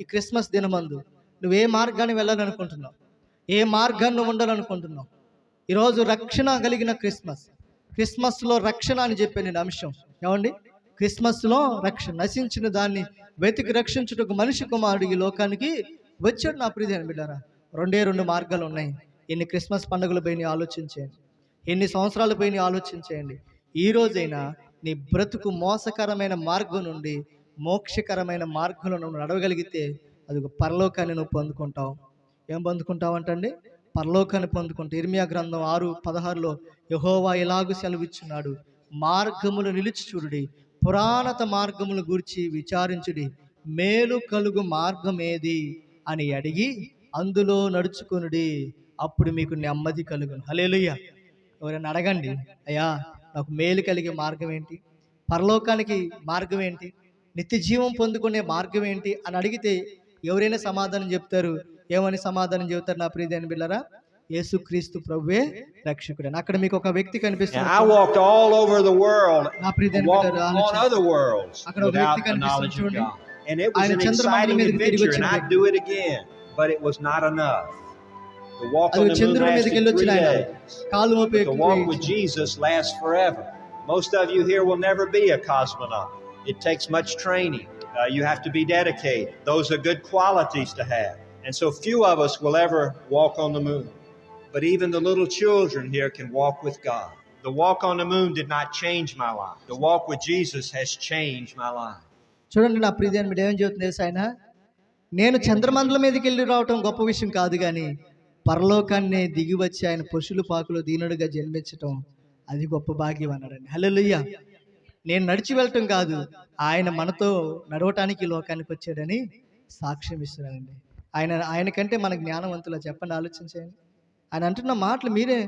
ఈ క్రిస్మస్ దినమందు నువ్వు ఏ మార్గాన్ని వెళ్ళాలనుకుంటున్నావు. ఏ మార్గాన్ని ఉండాలనుకుంటున్నావు? ఈరోజు రక్షణ కలిగిన క్రిస్మస్. క్రిస్మస్లో రక్షణ అని చెప్పే నేను అంశం. ఏమండి? క్రిస్మస్లో రక్షణ నశించిన దాన్ని వెతికి రక్షించుటకు మనిషి కుమారుడు ఈ లోకానికి వచ్చాడు నా ప్రియమైన బిడ్డారా. రెండే రెండు మార్గాలు ఉన్నాయి. ఎన్ని క్రిస్మస్ పండుగలు పోయినాయి ఆలోచించేయండి. ఎన్ని సంవత్సరాలు పోయినాయి ఆలోచించేయండి. ఈ రోజైనా నీ బ్రతుకు మోసకరమైన మార్గం నుండి మోక్షకరమైన మార్గంలో నువ్వు నడవగలిగితే అది ఒక పరలోకాన్ని నువ్వు పొందుకుంటావు. ఏం పొందుకుంటావు అంటండి పరలోకాన్ని పొందుకుంటా ఇర్మియా గ్రంథం ఆరు పదహారులో యహోవా ఇలాగు సెలవిచ్చున్నాడు? మార్గములు నిలిచి చూడుడి పురాణత మార్గములు గురించి విచారించుడి మేలు కలుగు మార్గం ఏది అని అడిగి అందులో నడుచుకునుడి అప్పుడు మీకు నెమ్మది కలుగును. హలేలుయ్య ఎవరైనా అడగండి అయ్యా నాకు మేలు కలిగే మార్గం ఏంటి? పరలోకానికి మార్గం ఏంటి? నిత్య జీవం పొందుకునే మార్గం ఏంటి అని అడిగితే ఎవరైనా సమాధానం చెప్తారు ఏమని సమాధానం చెబుతారు నా ప్రియదేని బిళ్ళరా యేసుక్రీస్తు ప్రభువే రక్షకుడు అక్కడ మీకు ఒక వ్యక్తి కనిపిస్తుంది I walked all over the world, నా on ఆలోచించండి. other worlds అక్కడ ఒక వ్యక్తి కనిపిస్తుంది God. And it was an exciting adventure, and I'd do it again, but it was not enough. The walk on the moon lasted three days. The walk with Jesus lasts forever. Most of you here will never be a cosmonaut. It takes much training. Uh, you have to be dedicated. Those are good qualities to have. And so few of us will ever walk on the moon. But even the little children here can walk with God. The walk on the moon did not change my life. The walk with Jesus has changed my life. చూడండి నా ప్రియదేని బిడ్డ ఏం చెబుతుంది తెలుసా ఆయన నేను చంద్రమండలం మీదకి వెళ్ళి రావటం గొప్ప విషయం కాదు కానీ పరలోకాన్ని దిగి వచ్చి ఆయన పశువుల పాకులో దీనుడుగా జన్మించటం అది గొప్ప భాగ్యం అన్నాడండి హల్లెలూయ్య నేను నడిచి వెళ్ళటం కాదు. ఆయన మనతో నడవటానికి లోకానికి వచ్చాడని సాక్ష్యం ఇస్తున్నాడండి. ఆయన ఆయన కంటే మన జ్ఞానవంతులా చెప్పండి ఆలోచించండి ఆయన అంటున్న మాటలు మీరే